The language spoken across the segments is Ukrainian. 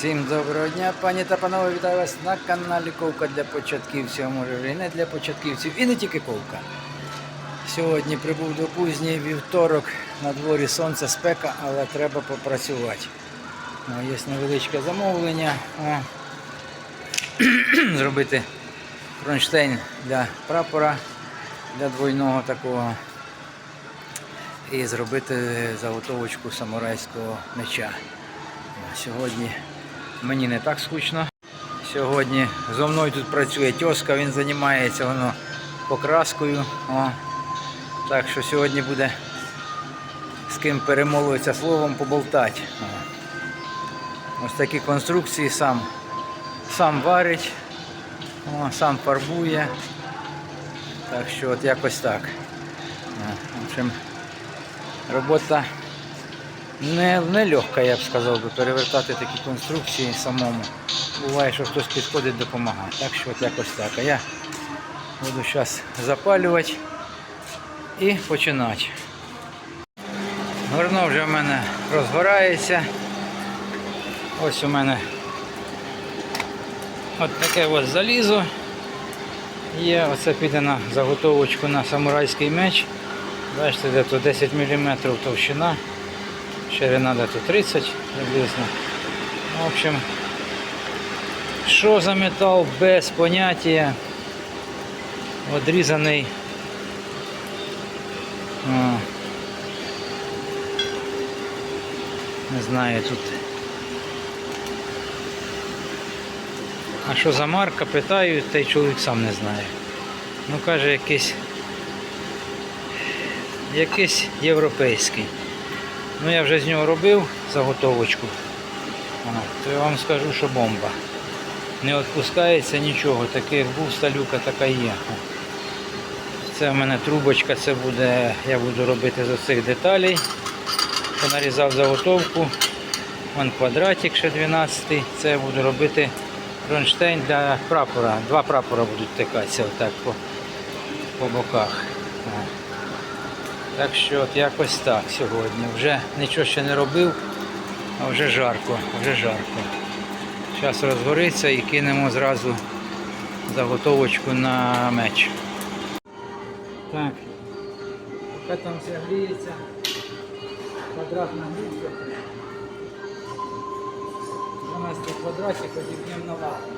Всім доброго дня, пані та панове, вітаю вас на каналі Ковка для початківців, а може і не для початківців, і не тільки Ковка. Сьогодні прибув до кузні вівторок, на дворі сонце, спека, але треба попрацювати. О, Є невеличке замовлення. О, зробити кронштейн для прапора, для двойного такого. І зробити заготовочку самурайського меча. Сьогодні мені не так скучно. Сьогодні зо мною тут працює тьоска, він займається воно покраскою. О. Так що сьогодні буде з ким перемовитися словом поболтати. О. Ось такі конструкції сам, сам варить, о, сам фарбує. Так що от якось так. В общем, робота не, не я б сказав би, перевертати такі конструкції самому. Буває, що хтось підходить, допомагає. Так що от якось так. А я буду зараз запалювати і починати. Горно вже в мене розгорається. Ось у мене от таке ось залізо. Є, оце піде на заготовочку на самурайський меч. Бачите, де то 10 мм товщина. Ширина тут 30 приблизно. В общем, що за метал без поняття. Одрізаний. О, не знаю тут. А що за марка, питаю, той чоловік сам не знає. Ну каже якийсь якийсь європейський. Ну я вже з нього робив заготовочку. То я вам скажу, що бомба. Не відпускається нічого, такий як був сталюка, така є. Це в мене трубочка, це буде, я буду робити з оцих деталей. Що нарізав заготовку. Вон квадратик ще 12 Це я буду робити кронштейн для прапора. Два прапора будуть тикатися отак по, по боках. Так що от якось так сьогодні. Вже нічого ще не робив, а вже жарко, вже жарко. Зараз розгориться і кинемо зразу заготовочку на меч. Так, поки там все гріється, квадратна грудка. 12 квадратів подібнемо на лапу.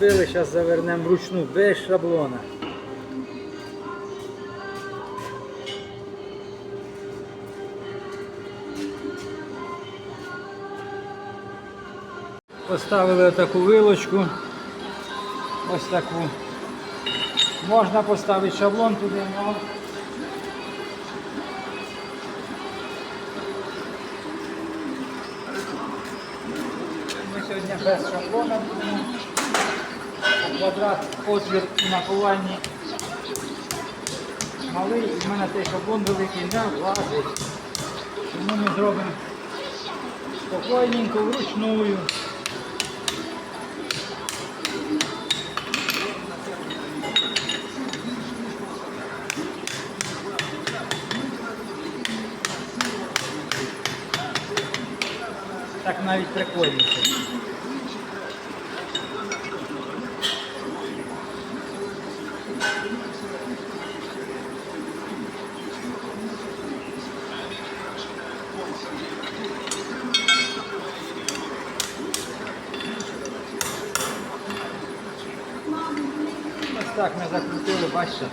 Отак зараз завернемо вручну, без шаблона. Поставили отаку вилочку. Ось таку. Можна поставити шаблон туди, але Ми сьогодні без шаблона. Квадрат отвір і напуванні малий, і в мене цей шаблон великий не влазить. Тому ми зробимо спокійненько, вручную. Так навіть прикольніше. Ось так ми закрутили, бачите.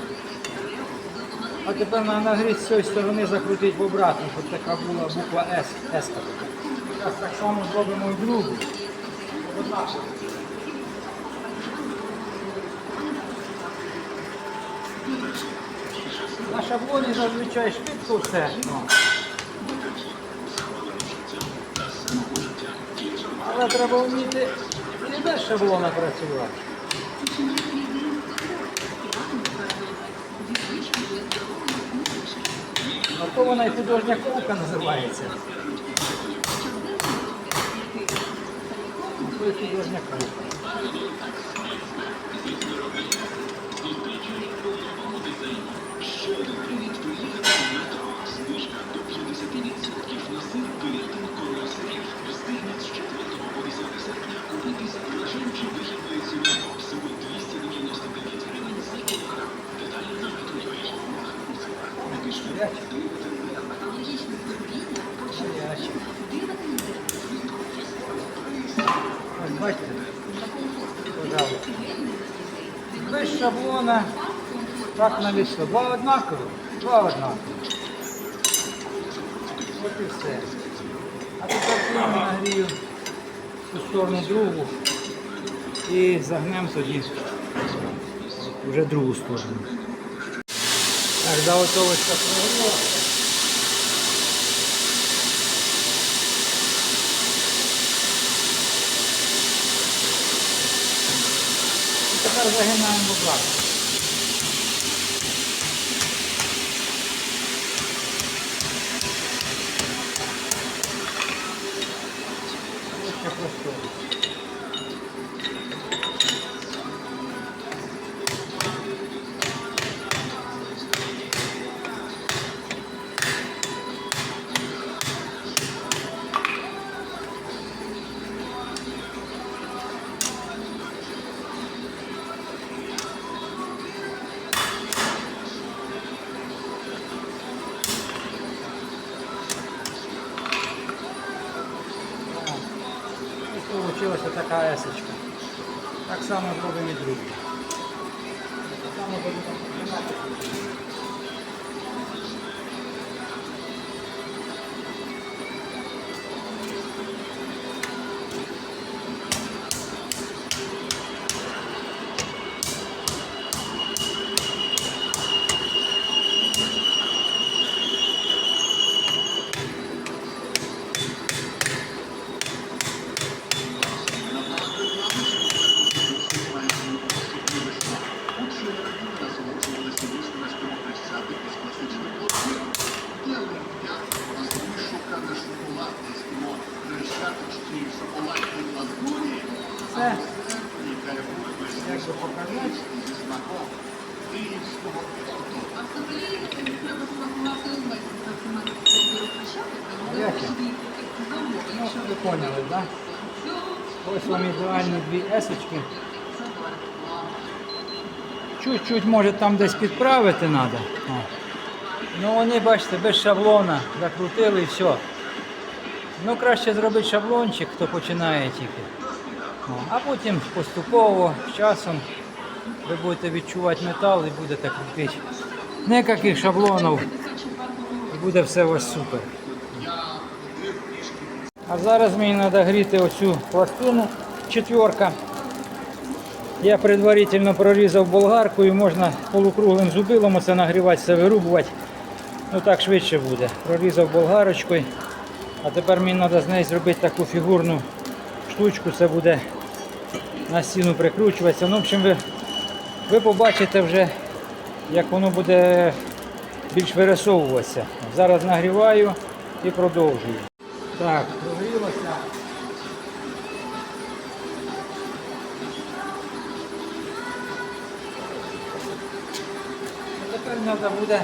А тепер на нагріз з цієї сторони закрутити в обратну, щоб така була буква С. С. Зараз так само зробимо і другу. На шаблоні зазвичай швидко все. ну. Але треба вміти і без шаблона працювати. То художня ковка називається. Художня ковка. Гаряче. Ось бачите, пожалуйста. Без шаблона, так на вісло. Два однакові, два однакові. От і все. А тепер я нагрію цю сторону другу і загнемо тоді вже другу сторону. Так, заготовочка прогоріла. І тепер загинаємо бублак. Така есочка. Так само зробимо і другу. Чуть-чуть може там десь підправити треба. Ну вони, бачите, без шаблона закрутили і все. Ну краще зробити шаблончик, хто починає тільки. А потім поступово, з часом ви будете відчувати метал і будете крутити. Ніяких шаблонів. І буде все у вас супер. А зараз мені треба гріти оцю пластину четверка. Я предварительно прорізав болгаркою, можна полукруглим зубилом оце нагрівати, все вирубувати. Ну так швидше буде. Прорізав болгарочкою. А тепер мені треба з неї зробити таку фігурну штучку, це буде на стіну прикручуватися. Ну, в общем, ви, ви побачите вже, як воно буде більш вирисовуватися. Зараз нагріваю і продовжую. Так, Тепер треба буде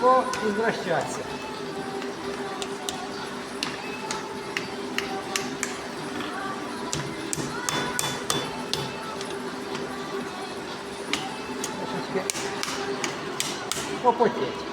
поізвращатися. Трошечки попотеть.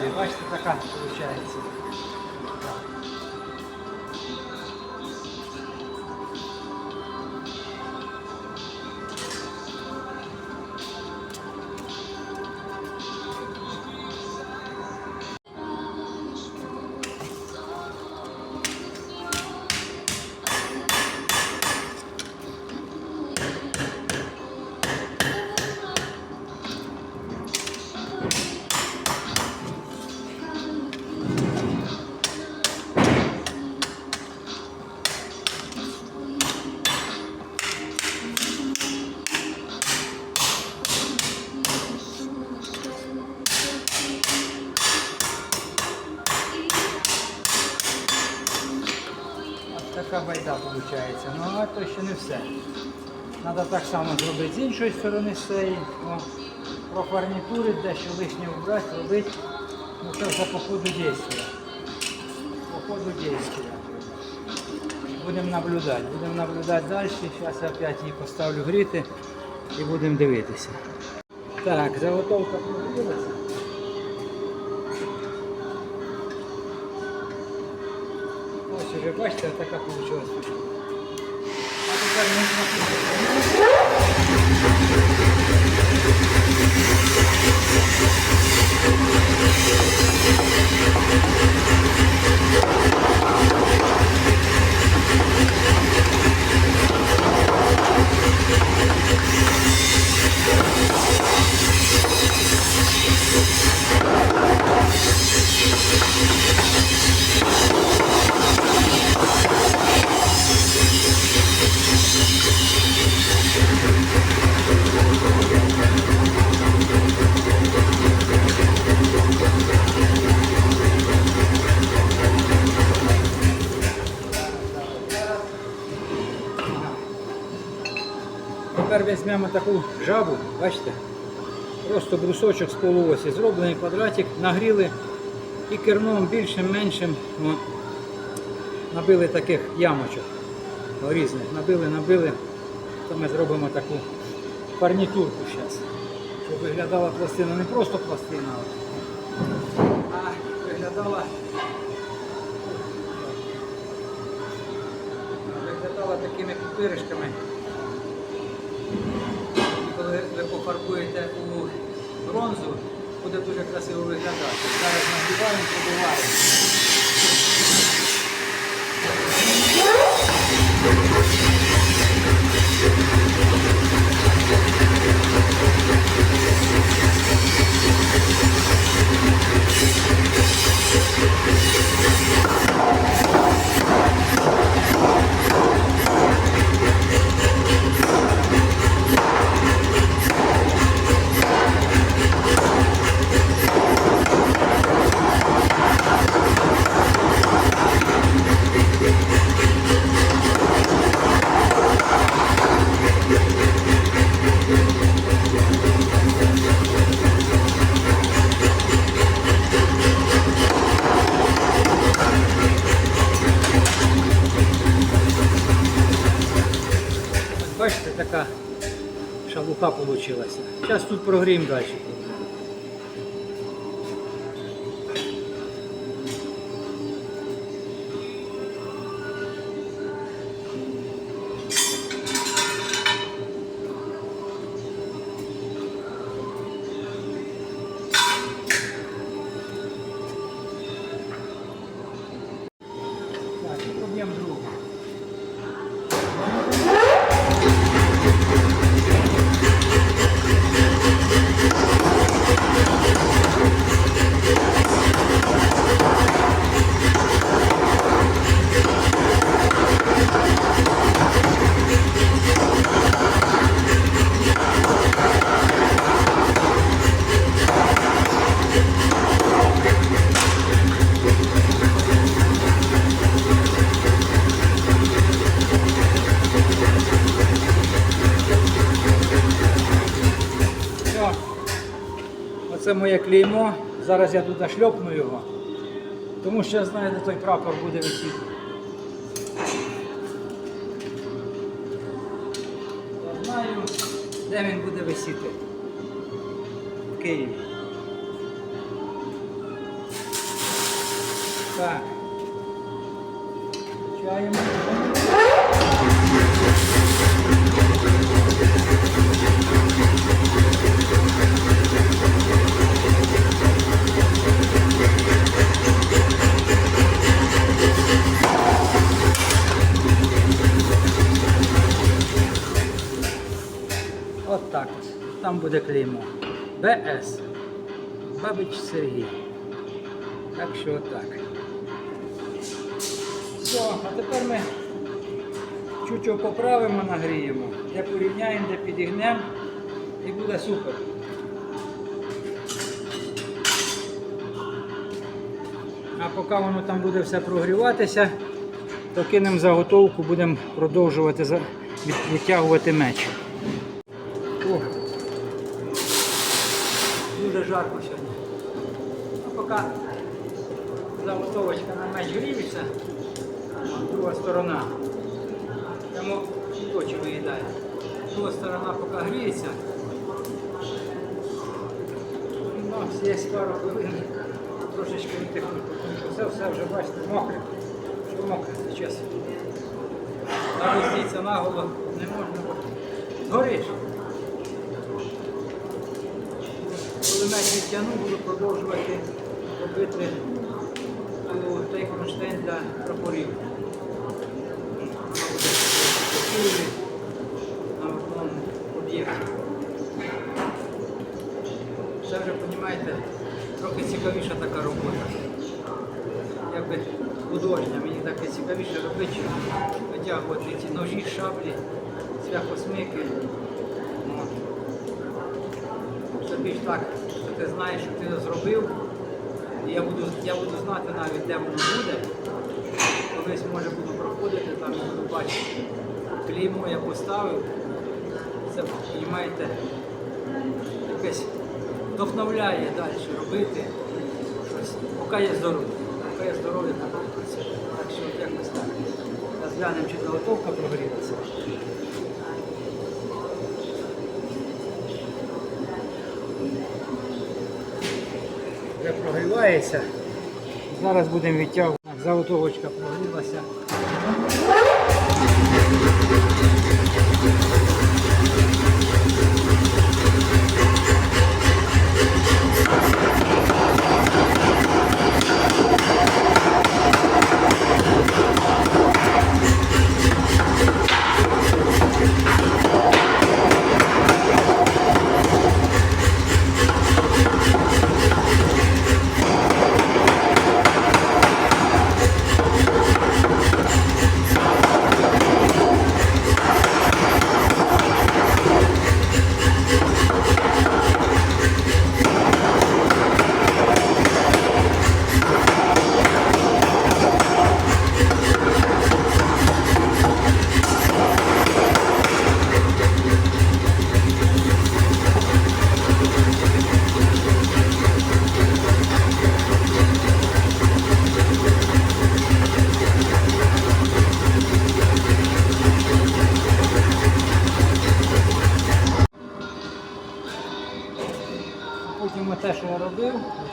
Далі. Бачите, така виходить. Виходить. Ну а то ще не все. Треба так само зробити з іншої сторони з цієї. О, профарнітури, дещо лишнє вбрати, робити. Ну це вже по ходу дійства. По ходу дійства. Будемо наблюдати. Будемо наблюдати далі. Зараз я опять її поставлю гріти і будемо дивитися. Так, заготовка проводилася. Ось уже бачите, така вийшла. А візьмемо таку жабу, бачите? Просто брусочок з полуосі. Зроблений квадратик, нагріли і керном більшим, меншим о, набили таких ямочок різних. Набили, набили, то ми зробимо таку фарнітурку зараз. Щоб виглядала пластина не просто пластина, а виглядала, виглядала такими пупиришками. І коли ви пофарбуєте у бронзу, буде дуже красиво виглядати. Зараз нагріваємо, побиваємо. Вийшла. Зараз тут прогріємо далі. Клеймо. Зараз я туди шльопну його. Тому що де той прапор буде висіти. Я знаю, де він буде висіти. В Києві. Так. Включаємо. Там буде клеймо. БС. Бабич Сергій. Так що отак. Все, а тепер ми чуть його поправимо, нагріємо. Як урівняємо, де підігнемо і буде супер. А поки воно там буде все прогріватися, то кинемо заготовку, будемо продовжувати відтягувати меч. Жарко сьогодні. А поки заготовочка на меч гріється, друга сторона. Тому очі виїдає. Друга сторона поки гріється. Ну, є пару хвилин. Трошечки відтихнути, тому що це все вже бачите мокре. Що мокре зараз. Нагостіться наголо не можна. Згориш. Меч відтягну, буду продовжувати робити той кронштейн для прапорів. На одному об'єкті. Це вже, розумієте, трохи цікавіша така робота. Якби художня, мені таке цікавіше робити, витягувати ці ножі, шаблі, цвяхосмики. Це більш так, ти знаєш, що ти зробив. І я буду, я буду знати навіть, де воно буде. Колись може буду проходити, там і буду бачити. Клеймо я поставив. Це, розумієте, якесь вдохновляє далі робити щось. Поки є здоров'я. Поки є здоров'я, так що якось так. Зараз глянемо, чи заготовка прогрілася. Прогрівається. Зараз будемо відтягувати. Заготовочка прогрілася.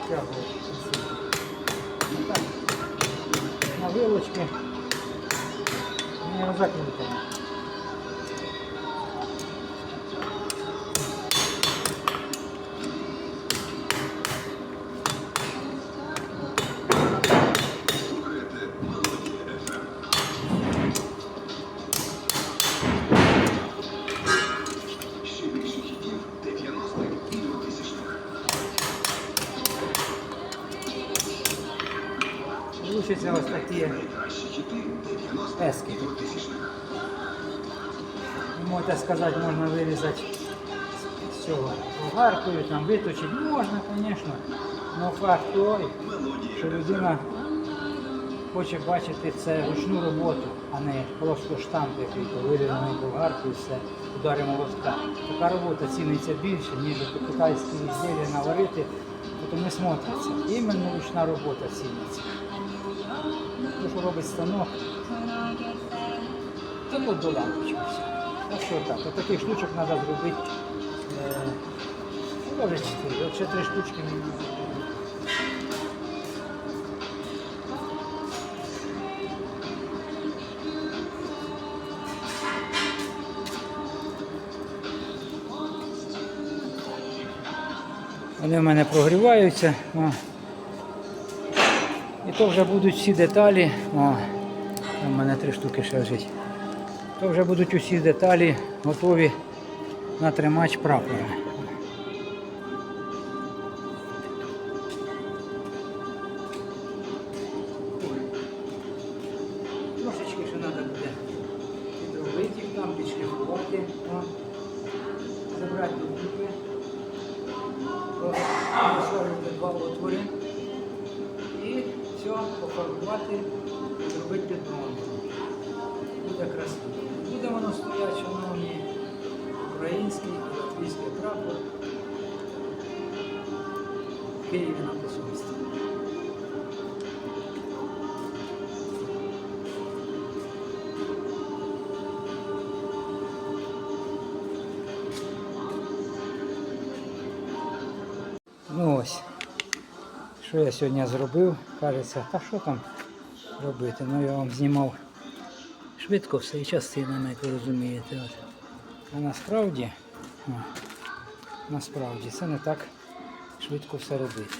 Так, на вилочки Не його Получиться ось такі ески. Можете сказати, можна вирізати з цього болгаркою, там виточити. Можна, звісно. Але факт той, що людина хоче бачити це ручну роботу, а не просто штамп, який вирізаний болгаркою, все, удари молотка. Така робота ціниться більше, ніж китайські ізділля наварити, то не смотриться. Іменно ручна робота ціниться те, робить станок. Та тут до лампочок. А що так? От таких штучок треба зробити. Е, може чотири. От ще три штучки Вони в мене прогріваються. О. То вже будуть всі деталі. О, там в мене три штуки ще лежить. То вже будуть усі деталі готові на тримач прапора. Все, пофарбувати, зробити підмову. Буде красиво. Буде воно стояти, шановні, український і латвійський прапор. Києві на посольстві. Що я сьогодні зробив? Кажеться, та що там робити? Ну я вам знімав швидко все і частинами, як ви розумієте. От. А насправді, о, насправді це не так швидко все робити.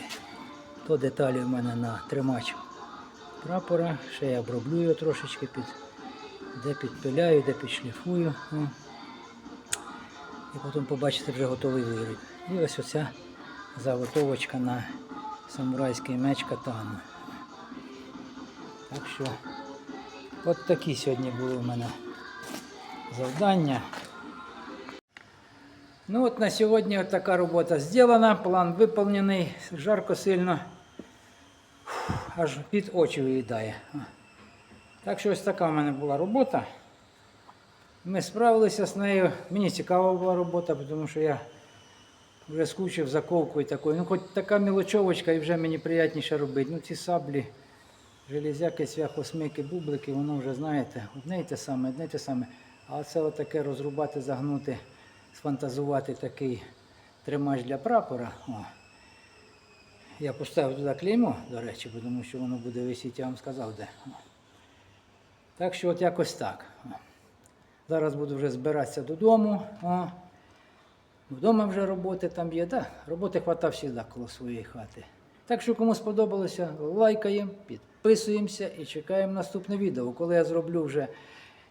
То деталі в мене на тримач прапора, ще я оброблю його трошечки під, де підпиляю, де підшліфую. О. І потім побачите вже готовий виріб. І ось оця заготовочка на самурайський меч катану. Так що от такі сьогодні були в мене завдання. Ну от на сьогодні от така робота зроблена, план виконаний, жарко сильно, Фух, аж під очі виїдає. Так що ось така в мене була робота. Ми справилися з нею. Мені цікава була робота, тому що я вже скучив за ковкою такою. Ну, хоч така мілочовочка і вже мені приятніше робити. Ну, ці саблі, железяки, свяхосмики, бублики, воно вже знаєте, одне й те саме, одне й те саме. А це отаке розрубати, загнути, сфантазувати такий тримач для прапора. О. Я поставив туди клеймо, до речі, бо тому що воно буде висіти, я вам сказав де. Так що от якось так. Зараз буду вже збиратися додому. О. Вдома вже роботи там є, так, роботи хвата завжди коло своєї хати. Так що кому сподобалося, лайкаємо, підписуємося і чекаємо наступне відео. Коли я зроблю вже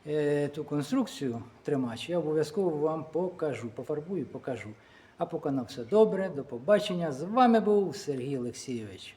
е, ту конструкцію тримач, я обов'язково вам покажу, пофарбую, покажу. А поки на все добре, до побачення. З вами був Сергій Олексійович.